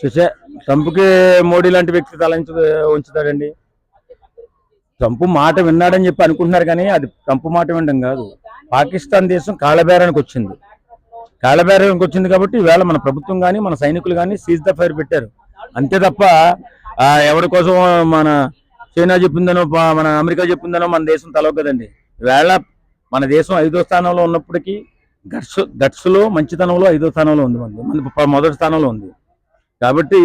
చూసే ట్రంప్కి మోడీ లాంటి వ్యక్తి తలంచు ఉంచుతాడండి. ట్రంప్ మాట విన్నాడని చెప్పి అనుకుంటున్నారు కానీ అది ట్రంప్ మాట వినడం కాదు. పాకిస్తాన్ దేశం కాళ్ళబేరానికి వచ్చింది. కాళ్ళబేరానికి వచ్చింది కాబట్టి ఈవేళ మన ప్రభుత్వం కానీ మన సైనికులు కానీ సీజ్ ద ఫైర్ పెట్టారు. అంతే తప్ప ఎవరి కోసం మన చైనా చెప్పిందనో మన అమెరికా చెప్పిందనో మన దేశం తలవకదండి ఈవేళ మన దేశం ఐదో స్థానంలో ఉన్నప్పటికీ గట్స్ గట్స్లో మంచితనంలో ఐదో స్థానంలో ఉంది మన మొదటి స్థానంలో ఉంది. కాబట్టి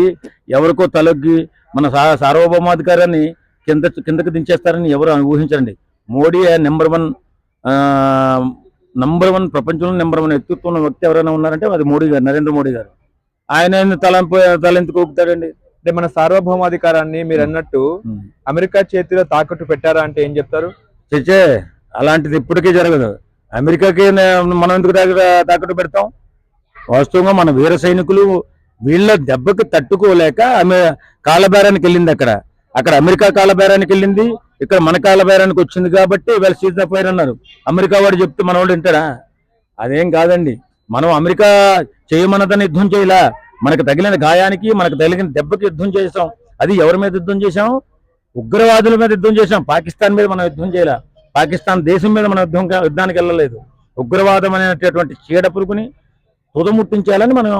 ఎవరికో తలొగ్గి మన సార్వభౌమాధికారాన్ని కింద కిందకి దించేస్తారని ఎవరు ఊహించరండి. Modi number one number one ప్రపంచంలో నెంబర్ వన్ ఎత్తుతున్న వ్యక్తి ఎవరైనా ఉన్నారంటే అది మోడీ గారు నరేంద్ర మోడీ గారు. ఆయన తలంపు తలెందుకు ఊపుతాడండి? అంటే మన సార్వభౌమాధికారాన్ని మీరు అన్నట్టు అమెరికా చేతిలో తాకట్టు పెట్టారా అంటే ఏం చెప్తారు? చచ్చే అలాంటిది ఇప్పటికీ జరగదు. అమెరికాకి మనం ఎందుకు తాక- తాకట్టు పెడతాం? వాస్తవంగా మన వీర సైనికులు వీళ్ళ దెబ్బకి తట్టుకోలేక ఆమె కాలబేరానికి వెళ్ళింది అక్కడ. అక్కడ అమెరికా కాలబేరానికి వెళ్ళింది ఇక్కడ మన కాలబేరానికి వచ్చింది కాబట్టి వీళ్ళ సీజ్ ఫైర్ అన్నారు. అమెరికా వాడు చెప్తే మన వాడు వింటాడా అదేం కాదండి. మనం అమెరికా చేయమన్నదని యుద్ధం చేయలా. మనకు తగిలిన గాయానికి మనకు తగిలిన దెబ్బకి యుద్ధం చేసాం అది ఎవరి మీద యుద్ధం చేసాం ఉగ్రవాదుల మీద యుద్ధం చేసాం పాకిస్తాన్ మీద మనం యుద్ధం చేయలే. పాకిస్తాన్ దేశం మీద మనం యుద్ధం యుద్ధానికి వెళ్ళలేదు. ఉగ్రవాదం అనేటటువంటి చీడ పురుగుని తుదముట్టించాలని మనం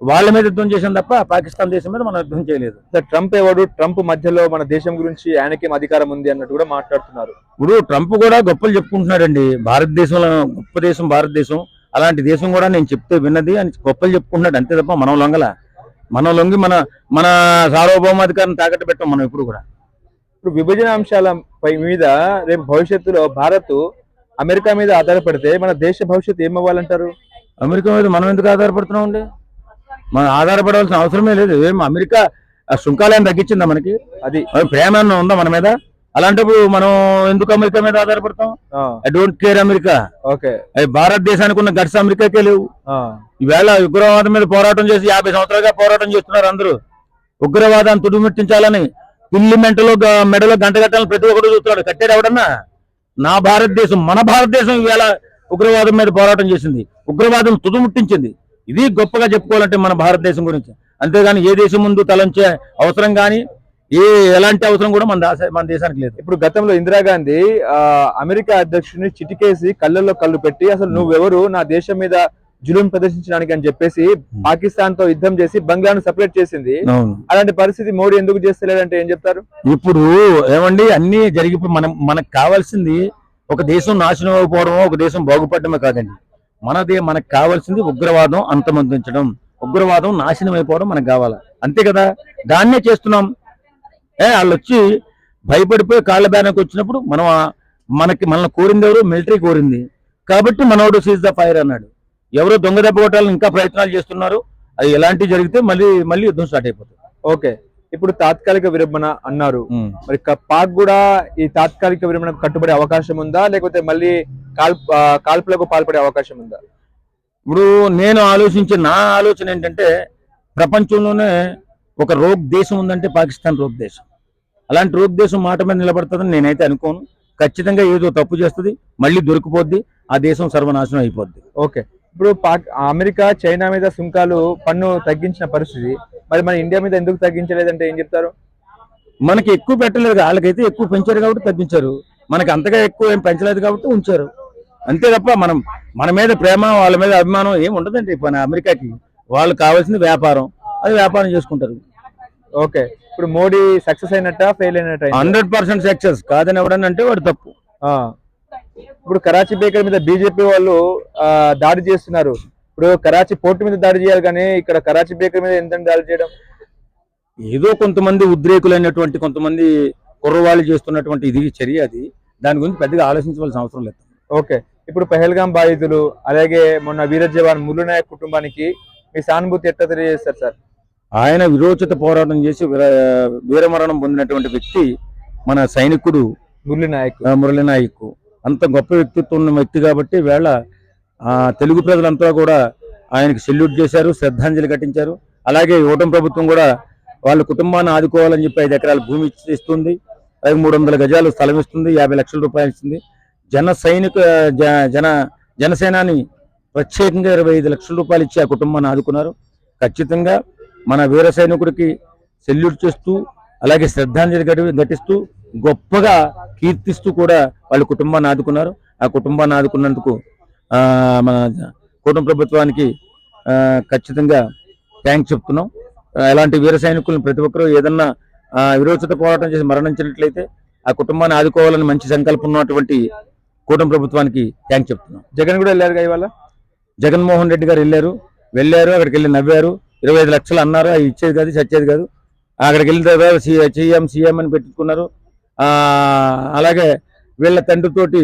వాళ్ళ మీద యుద్ధం చేసాం తప్ప పాకిస్తాన్ దేశం మీద మనం యుద్ధం చేయలేదు. ట్రంప్ ఎవడు? ట్రంప్ మధ్యలో మన దేశం గురించి ఆయనకేం అధికారం ఉంది అన్నట్టు కూడా మాట్లాడుతున్నారు. ఇప్పుడు ట్రంప్ కూడా గొప్పలు చెప్పుకుంటున్నాడండి. భారతదేశంలో గొప్ప దేశం భారతదేశం. అలాంటి దేశం కూడా నేను చెప్తే విన్నది అని గొప్పలు చెప్పుకుంటున్నాడు. అంతే తప్ప మనం లొంగల. మనం లొంగి మన మన సార్వభౌమాధికారం తాకట్టు పెట్టాం మనం ఇప్పుడు కూడా. ఇప్పుడు విభజన అంశాల పై మీద రేపు భవిష్యత్తులో భారత్ అమెరికా మీద ఆధారపడితే మన దేశ భవిష్యత్తు ఏమవ్వాలంటారు? అమెరికా మీద మనం ఎందుకు ఆధారపడుతున్నాం అండి? మనం ఆధారపడవలసిన అవసరమే లేదు. ఏం అమెరికా ఆ సుంకాలను తగ్గించిందా మనకి? అది ప్రేమ ఉందా మన మీద? అలాంటప్పుడు మనం ఎందుకు అమెరికా మీద ఆధారపడతాం? I don't care America. Okay. అది భారతదేశానికి ఉన్న గట్స్ అమెరికాకే లేవు. ఈవేళ ఉగ్రవాదం మీద పోరాటం చేసి యాభై సంవత్సరాలుగా పోరాటం చేస్తున్నారు అందరూ. ఉగ్రవాదాన్ని తుడిముట్టించాలని పిల్లి మెంటలో మెడలో గంట కట్టాలని ప్రతి ఒక్కరు చూస్తున్నాడు. కట్టాడు ఎవడన్నా? నా భారతదేశం మన భారతదేశం ఈవేళ ఉగ్రవాదం మీద పోరాటం చేసింది. ఉగ్రవాదం తుదుముట్టించింది ఇది గొప్పగా చెప్పుకోవాలంటే మన భారతదేశం గురించి. అంతేగాని ఏ దేశం ముందు తలంచే అవసరం కానీ ఏ ఎలాంటి అవసరం కూడా మన మన దేశానికి లేదు. ఇప్పుడు గతంలో ఇందిరాగాంధీ అమెరికా అధ్యక్షుడిని చిటికేసి కళ్ళల్లో కళ్ళు పెట్టి అసలు నువ్వెవరు నా దేశం మీద జులుం ప్రదర్శించడానికి అని చెప్పేసి పాకిస్తాన్తో యుద్ధం చేసి బంగ్లాను సెపరేట్ చేసింది. అలాంటి పరిస్థితి మోడీ ఎందుకు చేస్తలేడంటే ఏం చెప్తారు? ఇప్పుడు ఏమండి అన్ని జరిగి ఇప్పుడు మనం మనకు కావాల్సింది ఒక దేశం నాశనం అయిపోవడమో ఒక దేశం బాగుపడమే కాదండి. మనదే మనకు కావాల్సింది ఉగ్రవాదం అంతమొందించడం. ఉగ్రవాదం నాశనం అయిపోవడం మనకు కావాలి? అంతే కదా? దాన్నే చేస్తున్నాం. ఏ వాళ్ళు వచ్చి భయపడిపోయి కాళ్ళ బేరానికి వచ్చినప్పుడు మనం మనకి మనల్ని కోరింది ఎవరు? మిలిటరీ కోరింది. కాబట్టి మనోడు సీజ్ ద ఫైర్ అన్నాడు. ఎవరో దొంగ దెబ్బ కొట్టాలని ఇంకా ప్రయత్నాలు చేస్తున్నారు. అది ఎలాంటివి జరిగితే మళ్ళీ మళ్ళీ యుద్ధం స్టార్ట్ అయిపోతుంది. ఓకే. ఇప్పుడు తాత్కాలిక విరమణ అన్నారు. మరి పాక్ కూడా ఈ తాత్కాలిక విరమణకు కట్టుబడే అవకాశం ఉందా? లేకపోతే మళ్ళీ కాల్ కాల్పులకు పాల్పడే అవకాశం ఉందా? ఇప్పుడు నేను ఆలోచించే నా ఆలోచన ఏంటంటే ప్రపంచంలోనే ఒక రోగ్ దేశం ఉందంటే పాకిస్తాన్ రోగ్ దేశం. అలాంటి రోగ్ దేశం మాట మీద నిలబడుతుందని నేనైతే అనుకోను. ఖచ్చితంగా ఏదో తప్పు చేస్తుంది మళ్ళీ దొరికిపోద్ది ఆ దేశం సర్వనాశనం అయిపోద్ది. ఓకే. ఇప్పుడు అమెరికా చైనా మీద సుంకాలు పన్ను తగ్గించిన పరిస్థితి మరి మన ఇండియా మీద ఎందుకు తగ్గించలేదంటే ఏం చెప్తారు? మనకి ఎక్కువ పెట్టలేదు వాళ్ళకైతే ఎక్కువ పెంచారు కాబట్టి తగ్గించారు. మనకి అంతగా ఎక్కువ ఏం పెంచలేదు కాబట్టి ఉంచారు. అంతే తప్ప మనం మన మీద ప్రేమ వాళ్ళ మీద అభిమానం ఏం ఉండదండి మన అమెరికాకి. వాళ్ళు కావాల్సింది వ్యాపారం. అది వ్యాపారం చేసుకుంటారు. ఓకే. ఇప్పుడు మోడీ సక్సెస్ అయినట్ట ఫెయిల్ అయినట్ట హండ్రెడ్ పర్సెంట్ సక్సెస్ కాదని ఎవడని అంటే వాడు తప్పు. ఆ. ఇప్పుడు కరాచీ బేకర్ మీద బీజేపీ వాళ్ళు దాడి చేస్తున్నారు. ఇప్పుడు కరాచీ పోర్టు మీద దాడి చేయాలి కానీ ఇక్కడ కరాచీ బేకర్ మీద ఎంత దాడి చేయడం? ఏదో కొంతమంది ఉద్రేకులైనటువంటి కొంతమంది కుర్రవాళ్ళు చేస్తున్నటువంటి ఇది చర్య అది. దాని గురించి పెద్దగా ఆలోచించవలసిన అవసరం లేదు. ఓకే. ఇప్పుడు పెహల్గాం బాధితులు అలాగే మొన్న వీర జవాన్ కుటుంబానికి మీ సానుభూతి ఎట్లా తెలియజేస్తారు సార్? ఆయన విరోచిత పోరాటం చేసి వీర- వీరమరణం పొందినటువంటి వ్యక్తి మన సైనికుడు ముల్లునాయక్ ఆ, మురళీనాయక్ అంత గొప్ప వ్యక్తిత్వం ఉన్న వ్యక్తి కాబట్టి వేళ ఆ, తెలుగు ప్రజలంతా కూడా ఆయనకి సెల్యూట్ చేశారు శ్రద్ధాంజలి ఘటించారు. అలాగే ఓటమి ప్రభుత్వం కూడా వాళ్ళ కుటుంబాన్ని ఆదుకోవాలని చెప్పి ఐదు ఎకరాల భూమి ఇస్తుంది. అలాగే మూడు వందల గజాలు స్థలం ఇస్తుంది యాభై లక్షల రూపాయలు ఇస్తుంది. జన సైనిక జన జనసేనాని ప్రత్యేకంగా ఇరవై ఐదు లక్షల రూపాయలు ఇచ్చి ఆ కుటుంబాన్ని ఆదుకున్నారు. ఖచ్చితంగా మన వీర సైనికుడికి సెల్యూట్ చేస్తూ అలాగే శ్రద్ధాంజలి గడి- ఘటిస్తూ గొప్పగా కీర్తిస్తూ కూడా వాళ్ళ కుటుంబాన్ని ఆదుకున్నారు. ఆ కుటుంబాన్ని ఆదుకున్నందుకు మన కుటుంబ ప్రభుత్వానికి ఖచ్చితంగా థ్యాంక్స్ చెప్తున్నాం. అలాంటి వీర సైనికులను ప్రతి ఒక్కరూ ఏదన్నా విరోచిత పోరాటం చేసి మరణించినట్లయితే ఆ కుటుంబాన్ని ఆదుకోవాలని మంచి సంకల్పం ఉన్నటువంటి కూటమి ప్రభుత్వానికి థ్యాంక్స్ చెప్తున్నాం. జగన్ కూడా వెళ్ళారు ఇవాళ? జగన్మోహన్ రెడ్డి గారు వెళ్ళారు. వెళ్ళారు అక్కడికి వెళ్ళి నవ్వారు. ఇరవై ఐదు లక్షలు అన్నారు అవి ఇచ్చేది కాదు చచ్చేది కాదు. అక్కడికి వెళ్ళిన తర్వాత సీఎం సీఎం అని పెట్టుకున్నారు. అలాగే వీళ్ళ తండ్రితోటి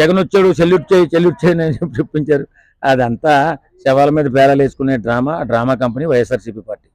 జగన్ వచ్చాడు సెల్యూట్ చేయి సెల్యూట్ చేయని అని చెప్పి చెప్పించారు. అదంతా శవాల మీద బేరాలు వేసుకునే drama drama company YSRCP party.